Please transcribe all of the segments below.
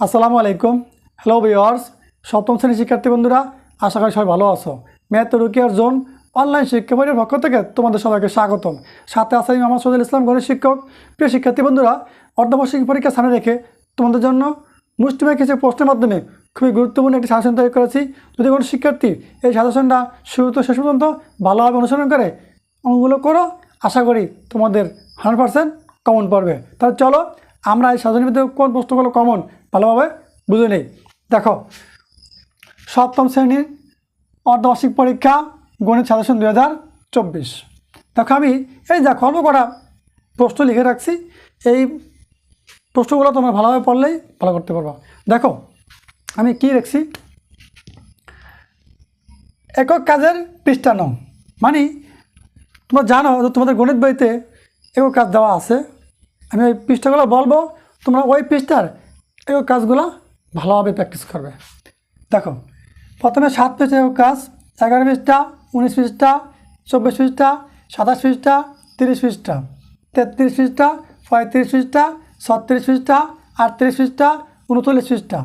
আসসালামু আলাইকুম। Hello viewers সপ্তম শ্রেণির শিক্ষার্থী বন্ধুরা, আশা করি সবাই ভালো আছো। ম্যাথ রুকিয়ার জোন অনলাইন শিক্ষা বইয়ের পক্ষ থেকে তোমাদের সবাইকে স্বাগতম। সাথে আছে আমি মোহাম্মদ সজুল ইসলাম, গণিত শিক্ষক। প্রিয় শিক্ষার্থী বন্ধুরা অর্ধবার্ষিক পরীক্ষা সামনে রেখে তোমাদের জন্য মুষ্টিময় কিছু প্রশ্নের মাধ্যমে খুবই গুরুত্বপূর্ণ একটি সাজেশন তৈরি করেছি। যদি কোনো শিক্ষার্থী এই সাজেশনটা শুরু তো শেষ পর্যন্ত ভালোভাবে অনুসরণ করে অঙ্কগুলো করো, আশা করি তোমাদের হান্ড্রেড পার্সেন্ট কমন পড়বে। তাহলে চলো আমরা এই সাজনের ভিতরে কোন প্রশ্নগুলো কমন ভালোভাবে বুঝে নেই। দেখো, সপ্তম শ্রেণির অর্ধবার্ষিক পরীক্ষা, গণিত সাজেশন দুই হাজার চব্বিশ। দেখো আমি, এই দেখো, অল্প করা প্রশ্ন লিখে রাখছি। এই প্রশ্নগুলো তোমরা ভালোভাবে পড়লেই ভালো করতে পারব। দেখো, আমি কি রাখছি একক কাজের পৃষ্ঠা মানে তোমরা জানো যে তোমাদের গণিত বইতে একক কাজ দেওয়া আছে। আমি ওই পৃষ্ঠাগুলো বলব, তোমরা ওই পৃষ্ঠার একক কাজগুলো ভালোভাবে প্র্যাকটিস করবে। দেখো, প্রথমে সাত পৃষ্ঠা কাজ, এগারো পৃষ্ঠা, উনিশ পৃষ্ঠা, চব্বিশ পৃষ্ঠা, সাতাশ পৃষ্ঠা, তিরিশ পৃষ্ঠা, তেত্রিশ পৃষ্ঠা, পঁয়ত্রিশ পৃষ্ঠা, ছত্রিশ পৃষ্ঠা, আটত্রিশ পৃষ্ঠা, উনচল্লিশ পৃষ্ঠা,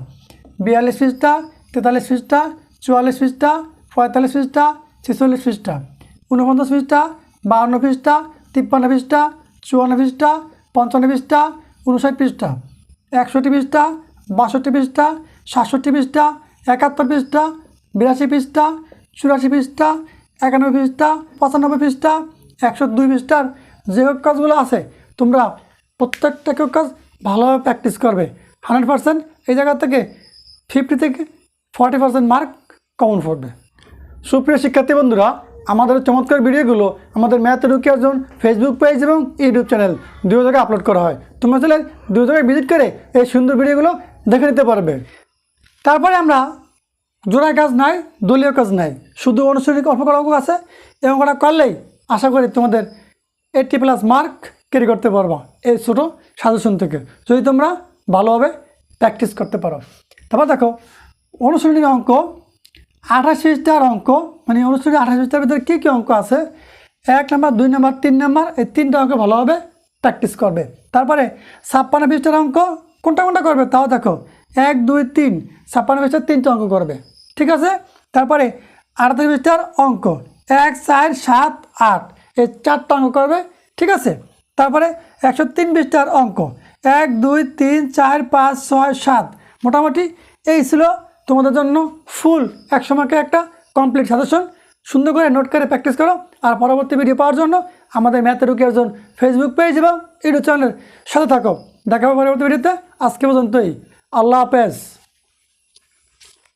বিয়াল্লিশ পৃষ্ঠা, তেতাল্লিশ পৃষ্ঠা, চুয়াল্লিশ পৃষ্ঠা, পঁয়তাল্লিশ পৃষ্ঠা, ছেচল্লিশ পৃষ্ঠা, ঊনপঞ্চাশ পৃষ্ঠা, বাউন্ন পৃষ্ঠা, তিপ্পান্ন পৃষ্ঠা, চুয়ান্ন পৃষ্ঠা পঞ্চান্ন পৃষ্ঠা উনষাট পৃষ্ঠা, একষট্টি পৃষ্ঠা, বাষট্টি পৃষ্ঠা, সাতষট্টি পৃষ্ঠা, একাত্তর পৃষ্ঠা, বিরাশি পৃষ্ঠা, চুরাশি পৃষ্ঠা, একানব্বই পৃষ্ঠা, পঁচানব্বই পৃষ্ঠা, একশো দুই পৃষ্ঠার যে কাজগুলো আছে, তোমরা প্রত্যেকটা কেউ কাজ ভালোভাবে প্র্যাকটিস করবে। হান্ড্রেড পার্সেন্ট এই জায়গা থেকে ফিফটি থেকে ফর্টি পার্সেন্ট মার্ক কমন পড়বে সুপ্রিয় শিক্ষার্থী বন্ধুরা আমাদের চমৎকার ভিডিওগুলো আমাদের ম্যাথ রুকিয়ার জন্য ফেসবুক পেজ এবং ইউটিউব চ্যানেল দুই জায়গায় আপলোড করা হয়। তোমরা চলে দুই জায়গায় ভিজিট করে এই সুন্দর ভিডিওগুলো দেখে নিতে পারবে। তারপরে আমরা জোড়া কাজ নাই, দলীয় কাজ নাই। শুধু অনুসরণিক অল্প করা আছে এবং ওটা করলেই আশা করি তোমাদের এইটটি প্লাস মার্ক ক্যারি করতে পারবা এই ছোটো সাজেশন থেকে। যদি তোমরা ভালোভাবে প্র্যাকটিস করতে পারো। তারপর দেখো অনুসরণিক অঙ্ক আঠাশ পৃষ্ঠার অঙ্ক মানে অনুষ্ঠিত আঠাশ পৃষ্ঠার ভিতরে কী কী অঙ্ক আছে? এক নাম্বার, দুই নাম্বার, তিন নাম্বার, এই তিনটা অঙ্ক ভালোভাবে প্র্যাকটিস করবে। তারপরে ছাপ্পান্ন পৃষ্ঠার অঙ্ক, কোনটা কোনটা করবে? তাও দেখো, এক, দুই, তিন, ছাপ্পান্ন পৃষ্ঠার তিনটা অঙ্ক করবে। ঠিক আছে? তারপরে আটত্রিশ পৃষ্ঠার অঙ্ক, এক, চার, সাত, আট, এই চারটা অঙ্ক করবে। ঠিক আছে? তারপরে একশো তিন পৃষ্ঠার অঙ্ক, এক, দুই, তিন, চার, পাঁচ, ছয়, সাত, মোটামুটি এই ছিল তোমাদের জন্য ফুল একসময়কে একটা কমপ্লিট সাজেশন সুন্দর করে নোট করে প্র্যাকটিস করো আর পরবর্তী ভিডিও পাওয়ার জন্য আমাদের ম্যাথের রুকি একজন ফেসবুক পেজ এবং ইউটিউব চ্যানেলের সাথে থাকো। দেখা হবে পরবর্তী ভিডিওতে আজকে পর্যন্তই। আল্লাহ হাফেজ।